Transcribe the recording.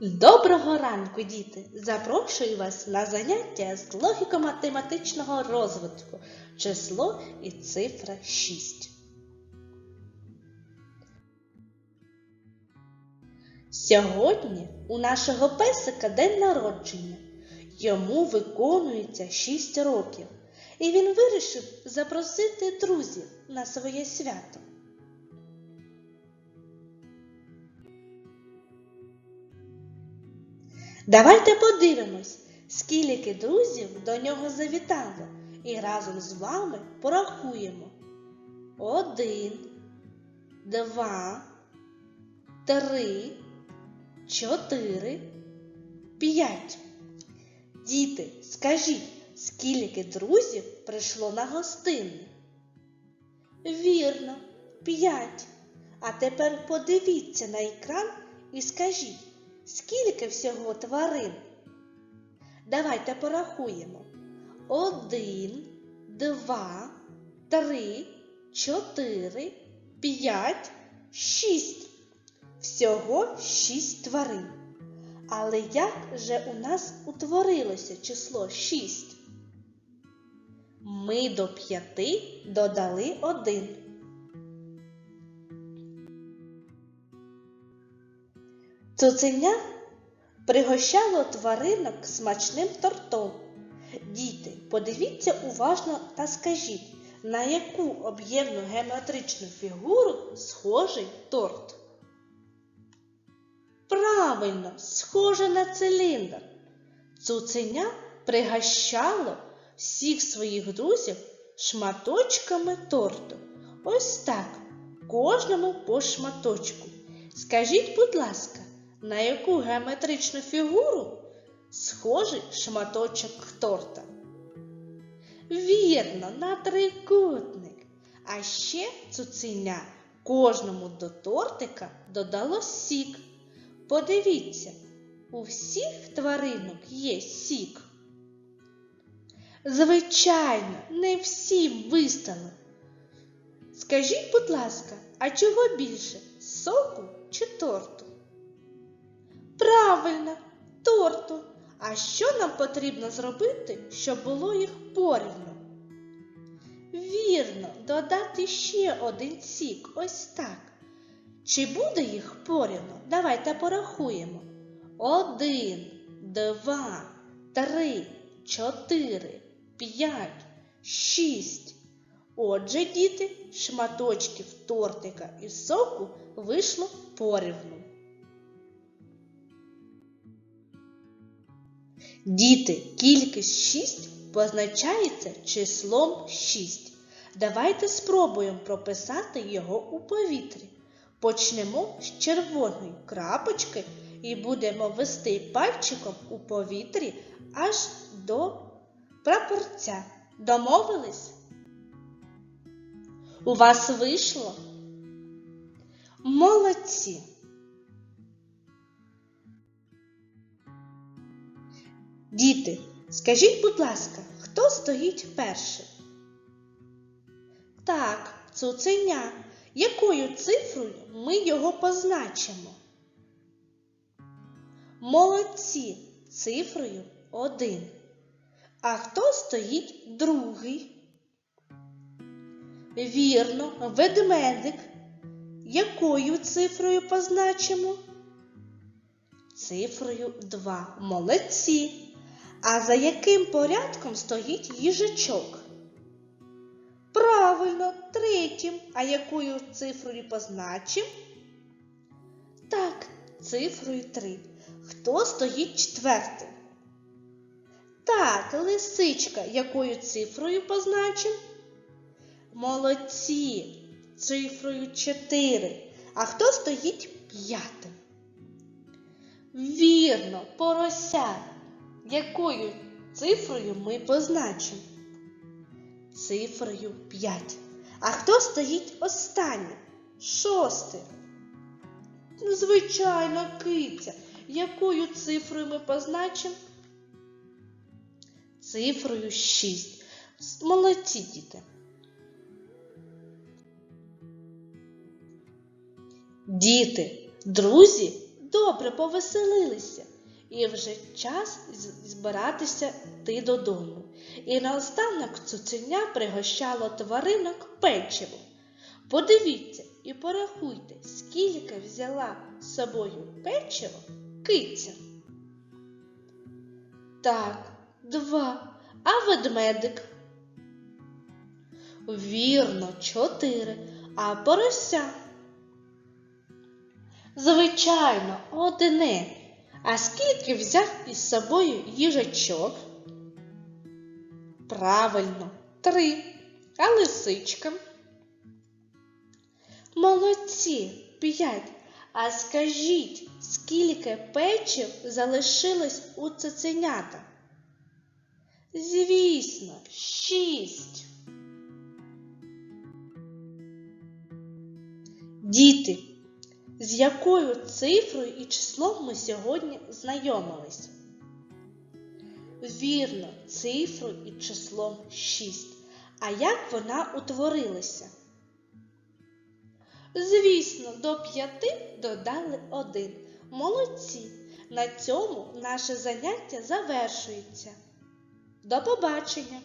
Доброго ранку, діти! Запрошую вас на заняття з логіко-математичного розвитку число і цифра 6. Сьогодні у нашого песика день народження. Йому виконується 6 років, і він вирішив запросити друзів на своє свято. Давайте подивимось, скільки друзів до нього завітало, і разом з вами порахуємо. Один, два, три, чотири, п'ять. Діти, скажіть, скільки друзів прийшло на гостину? Вірно, п'ять. А тепер подивіться на екран і скажіть, скільки всього тварин? Давайте порахуємо. Один, два, три, чотири, п'ять, шість. Всього шість тварин. Але як же у нас утворилося число шість? Ми до п'яти додали один. Цуценя пригощало тваринок смачним тортом. Діти, подивіться уважно та скажіть, на яку об'ємну геометричну фігуру схожий торт? Правильно, схоже на циліндр. Цуценя пригощало всіх своїх друзів шматочками торту. Ось так, кожному по шматочку. Скажіть, будь ласка, на яку геометричну фігуру схожий шматочок торта? Вірно, на трикутник. А ще цуценя кожному до тортика додало сік. Подивіться, у всіх тваринок є сік. Звичайно, не всім вистало. Скажіть, будь ласка, а чого більше соку чи торту? Правильно, торту. А що нам потрібно зробити, щоб було їх порівну? Вірно, додати ще один сік, ось так. Чи буде їх порівну? Давайте порахуємо. Один, два, три, чотири, п'ять, шість. Отже, діти, шматочків тортика і соку вийшло порівну. Діти, кількість 6 позначається числом 6. Давайте спробуємо прописати його у повітрі. Почнемо з червоної крапочки і будемо вести пальчиком у повітрі аж до прапорця. Домовились? У вас вийшло? Молодці! Діти, скажіть, будь ласка, хто стоїть першим? Так, цуценя. Якою цифрою ми його позначимо? Молодці цифрою 1. А хто стоїть другий? Вірно, ведмедик. Якою цифрою позначимо? Цифрою 2. Молодці. А за яким порядком стоїть їжачок? Правильно, третім. А якою цифрою позначимо? Так, цифрою 3. Хто стоїть четвертим? Так, лисичка. Якою цифрою позначимо? Молодці. Цифрою 4. А хто стоїть п'ятим? Вірно, порося. Якою цифрою ми позначимо? Цифрою 5. А хто стоїть останнім? Шостим. Ну, Звичайно, киця. Якою цифрою ми позначимо? Цифрою 6. Молодці діти. Діти, друзі добре повеселилися, і вже час збиратися йти додому. І наостанок цуценя пригощало тваринок печивом. Подивіться і порахуйте, скільки взяла з собою печиво киця. Так, два. А ведмедик? Вірно, чотири. А порося? Звичайно, одне. А скільки взяв із собою їжачок? Правильно, три. А лисичка? Молодці, п'ять. А скажіть, скільки печив залишилось у цуценята? Звісно, шість. Діти, з якою цифрою і числом ми сьогодні знайомились? Вірно, цифрою і числом 6. А як вона утворилася? Звісно, до п'яти додали один. Молодці! На цьому наше заняття завершується. До побачення!